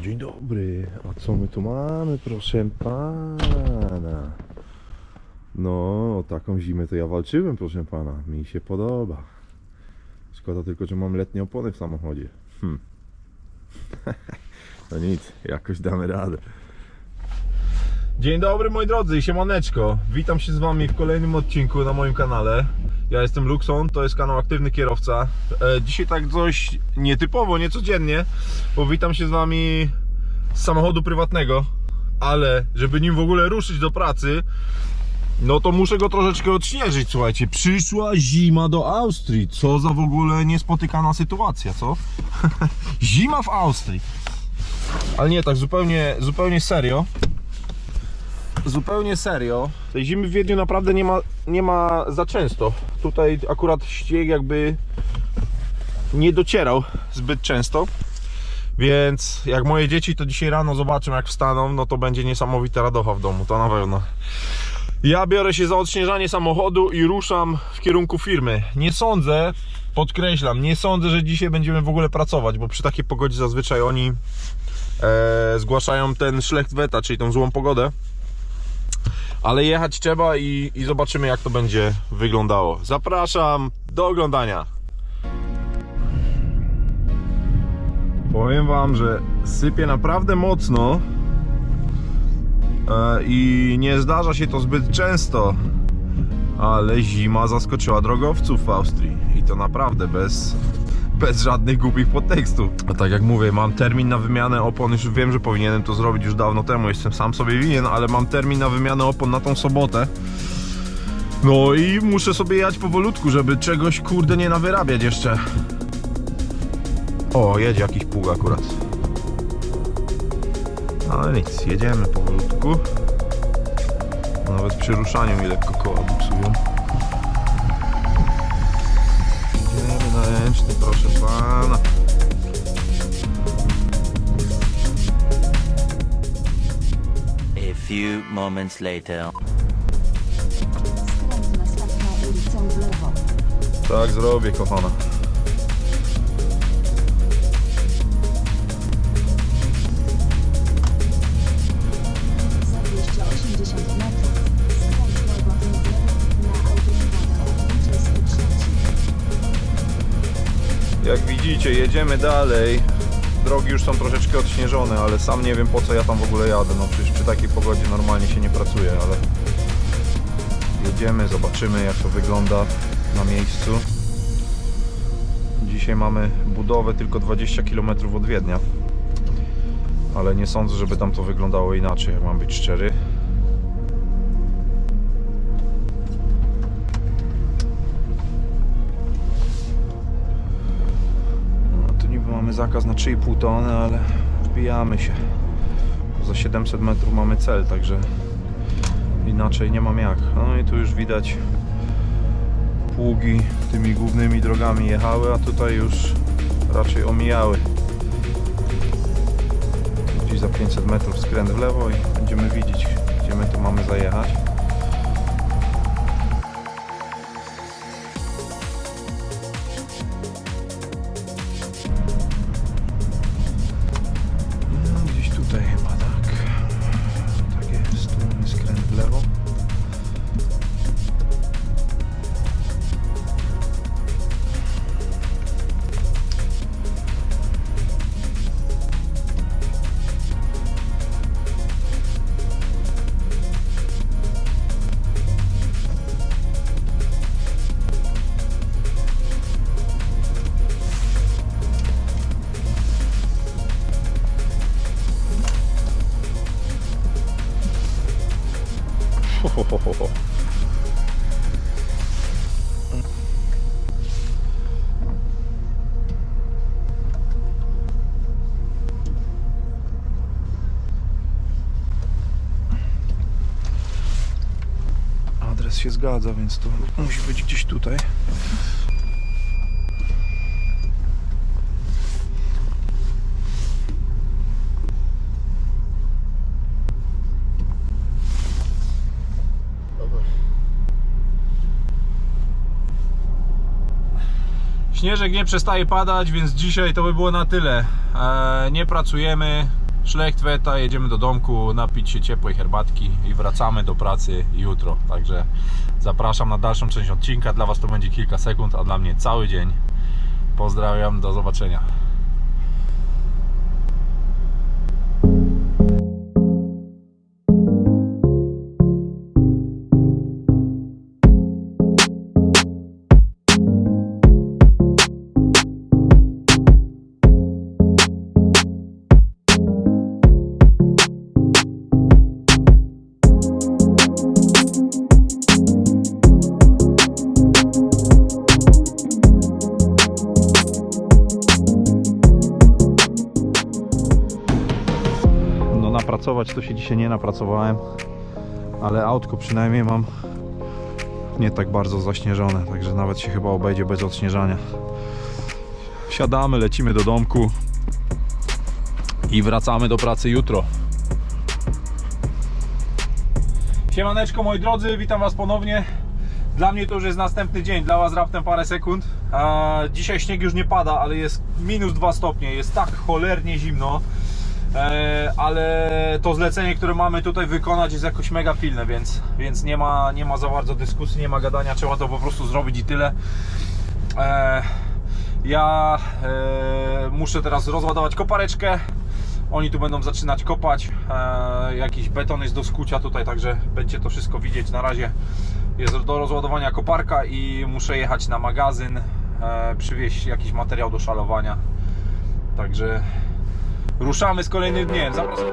Dzień dobry, a co my tu mamy proszę pana? No, o taką zimę to ja walczyłem proszę pana, mi się podoba. Szkoda tylko, że mam letnie opony w samochodzie. Hm. No nic, jakoś damy radę. Dzień dobry moi drodzy, siemaneczko. Witam się z wami w kolejnym odcinku na moim kanale. Ja jestem Luxon, to jest kanał Aktywny Kierowca. E, dzisiaj tak dość nietypowo, niecodziennie, bo witam się z wami z samochodu prywatnego, ale żeby nim w ogóle ruszyć do pracy, no to muszę go troszeczkę odśnieżyć, słuchajcie. Przyszła zima do Austrii. Co za w ogóle niespotykana sytuacja, co? Zima w Austrii. Ale nie, tak zupełnie, zupełnie serio. Zupełnie serio. Tej zimy w Wiedniu naprawdę nie ma, nie ma za często. Tutaj akurat śnieg jakby nie docierał zbyt często. Więc jak moje dzieci to dzisiaj rano zobaczą jak wstaną, no to będzie niesamowita radocha w domu, to na pewno. Ja biorę się za odśnieżanie samochodu i ruszam w kierunku firmy. Nie sądzę, podkreślam, nie sądzę, że dzisiaj będziemy w ogóle pracować, bo przy takiej pogodzie zazwyczaj oni e, zgłaszają ten szlecht weta, czyli tą złą pogodę. Ale jechać trzeba i, i zobaczymy jak to będzie wyglądało. Zapraszam do oglądania. Powiem wam, że sypie naprawdę mocno e, i nie zdarza się to zbyt często, ale zima zaskoczyła drogowców w Austrii i to naprawdę bez, bez żadnych głupich podtekstów. A tak jak mówię, mam termin na wymianę opon, już wiem, że powinienem to zrobić już dawno temu, jestem sam sobie winien, ale mam termin na wymianę opon na tą sobotę. No i muszę sobie jechać powolutku, żeby czegoś kurde nie nawyrabiać jeszcze. O, jedzie jakiś pług akurat. Ale nic, jedziemy powolutku. Nawet przy ruszaniu mi lekko koła moments later. Tak zrobię, kochana. Za 280 metrów skręć łagodnie w lewo na autostradę Odwrócę 103. Jak widzicie, jedziemy dalej. Drogi już są troszeczkę odśnieżone, ale sam nie wiem po co ja tam w ogóle jadę. No przecież przy takiej pogodzie normalnie się nie pracuje, ale jedziemy, zobaczymy jak to wygląda na miejscu. Dzisiaj mamy budowę tylko 20 km od Wiednia. Ale nie sądzę, żeby tam to wyglądało inaczej, jak mam być szczery. Mamy zakaz na 3,5 tony, ale wbijamy się. Za 700 metrów mamy cel, także inaczej nie mam jak. No i tu już widać pługi tymi głównymi drogami jechały, a tutaj już raczej omijały. Gdzieś za 500 metrów skręt w lewo i będziemy widzieć, gdzie my tu mamy zajechać. Ho. Adres się zgadza, więc to musi być gdzieś tutaj. Śnieżek nie przestaje padać, więc dzisiaj to by było na tyle. E, nie pracujemy, szlecht weta, jedziemy do domku, napić się ciepłej herbatki i wracamy do pracy jutro. Także zapraszam na dalszą część odcinka. Dla Was to będzie kilka sekund, a dla mnie cały dzień. Pozdrawiam, do zobaczenia. Napracować to się dzisiaj nie napracowałem, ale autko przynajmniej mam nie tak bardzo zaśnieżone, także nawet się chyba obejdzie bez odśnieżania. Siadamy, lecimy do domku i wracamy do pracy jutro. Siemaneczko moi drodzy, witam was ponownie. Dla mnie to już jest następny dzień, dla was raptem parę sekund. Dzisiaj śnieg już nie pada, ale jest minus 2 stopnie, jest tak cholernie zimno. E, ale to zlecenie, które mamy tutaj wykonać jest jakoś mega pilne, więc, więc nie, ma, nie ma za bardzo dyskusji, nie ma gadania, trzeba to po prostu zrobić i tyle. E, ja e, muszę teraz rozładować kopareczkę. Oni tu będą zaczynać kopać. Jakiś beton jest do skucia tutaj, także będzie to wszystko widzieć. Na razie jest do rozładowania koparka i muszę jechać na magazyn, przywieźć jakiś materiał do szalowania. Także ruszamy z kolejnym dniem. Zapraszam.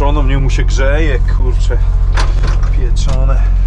Stawię mu włączoną, nie mu się grzeje, kurczę. Pieczone.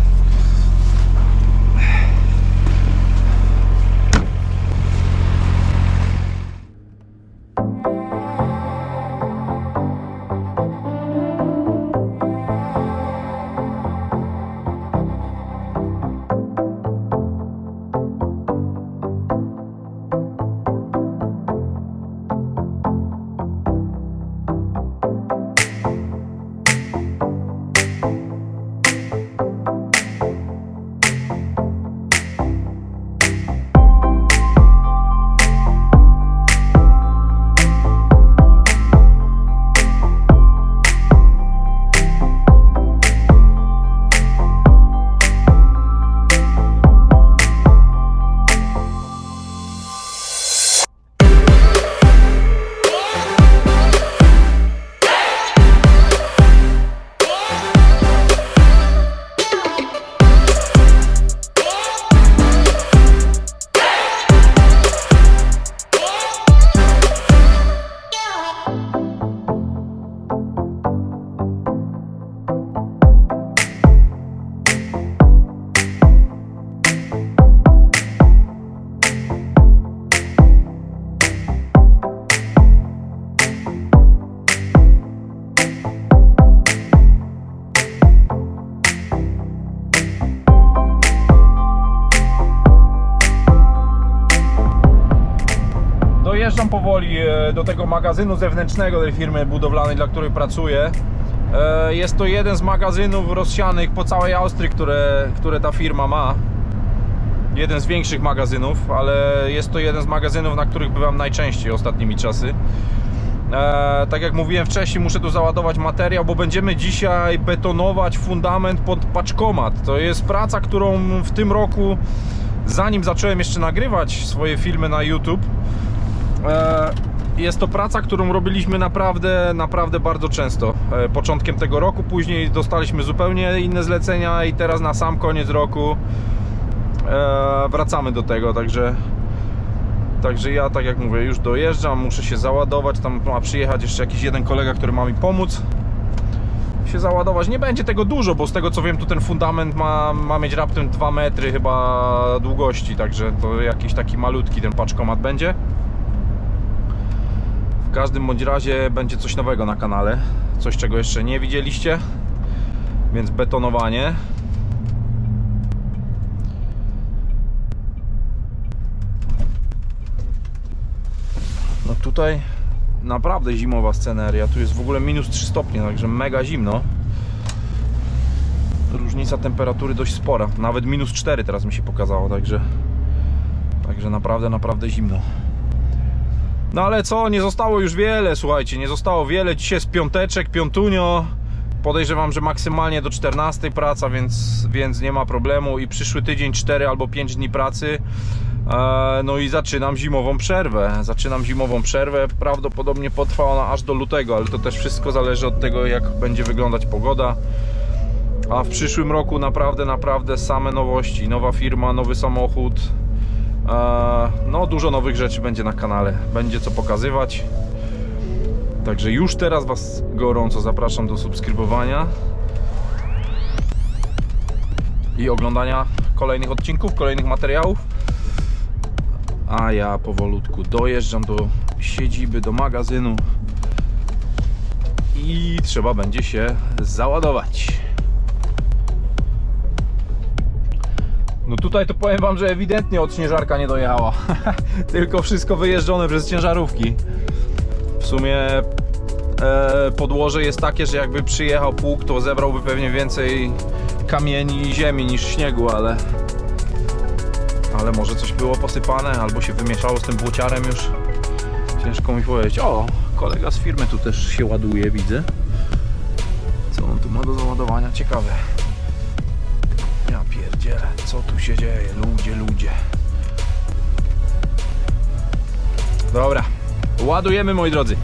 Do tego magazynu zewnętrznego tej firmy budowlanej, dla której pracuję. E, Jest to jeden z magazynów rozsianych po całej Austrii, które, które ta firma ma. Jeden z większych magazynów, ale jest to jeden z magazynów, na których bywam najczęściej ostatnimi czasy. E, tak jak mówiłem wcześniej, muszę tu załadować materiał, bo będziemy dzisiaj betonować fundament pod paczkomat. To jest praca, którą w tym roku, zanim zacząłem jeszcze nagrywać swoje filmy na YouTube, e, jest to praca, którą robiliśmy naprawdę, naprawdę bardzo często. E, początkiem tego roku, później dostaliśmy zupełnie inne zlecenia i teraz na sam koniec roku e, wracamy do tego, także Także ja, tak jak mówię, już dojeżdżam, muszę się załadować. Tam ma przyjechać jeszcze jakiś jeden kolega, który ma mi pomóc się załadować. Nie będzie tego dużo, bo z tego co wiem, tu ten fundament ma, ma mieć raptem 2 metry chyba długości, także to jakiś taki malutki ten paczkomat będzie. W każdym bądź razie będzie coś nowego na kanale, coś czego jeszcze nie widzieliście, więc betonowanie. No tutaj naprawdę zimowa sceneria. Tu jest w ogóle minus 3 stopnie, także mega zimno. Różnica temperatury dość spora. Nawet minus 4 teraz mi się pokazało, także także naprawdę, naprawdę zimno. No ale co, nie zostało już wiele, słuchajcie, nie zostało wiele. Dzisiaj jest piąteczek, piątunio. Podejrzewam, że maksymalnie do 14 praca, więc, więc nie ma problemu. I przyszły tydzień 4 albo 5 dni pracy. E, No i zaczynam zimową przerwę. Zaczynam zimową przerwę. Prawdopodobnie potrwa ona aż do lutego, ale to też wszystko zależy od tego, jak będzie wyglądać pogoda. A w przyszłym roku naprawdę, naprawdę same nowości. Nowa firma, nowy samochód. No, dużo nowych rzeczy będzie na kanale. Będzie co pokazywać. Także już teraz Was gorąco zapraszam do subskrybowania i oglądania kolejnych odcinków, kolejnych materiałów. A ja powolutku dojeżdżam do siedziby, do magazynu i trzeba będzie się załadować. No tutaj to powiem Wam, że ewidentnie od śnieżarka nie dojechała. Tylko wszystko wyjeżdżone przez ciężarówki. W sumie e, podłoże jest takie, że jakby przyjechał pług, to zebrałby pewnie więcej kamieni i ziemi niż śniegu, ale ale może coś było posypane, albo się wymieszało z tym błociarem już. Ciężko mi powiedzieć. O, kolega z firmy tu też się ładuje, widzę. Co on tu ma do załadowania? Ciekawe. Co tu się dzieje? Ludzie, ludzie. Dobra, ładujemy moi drodzy.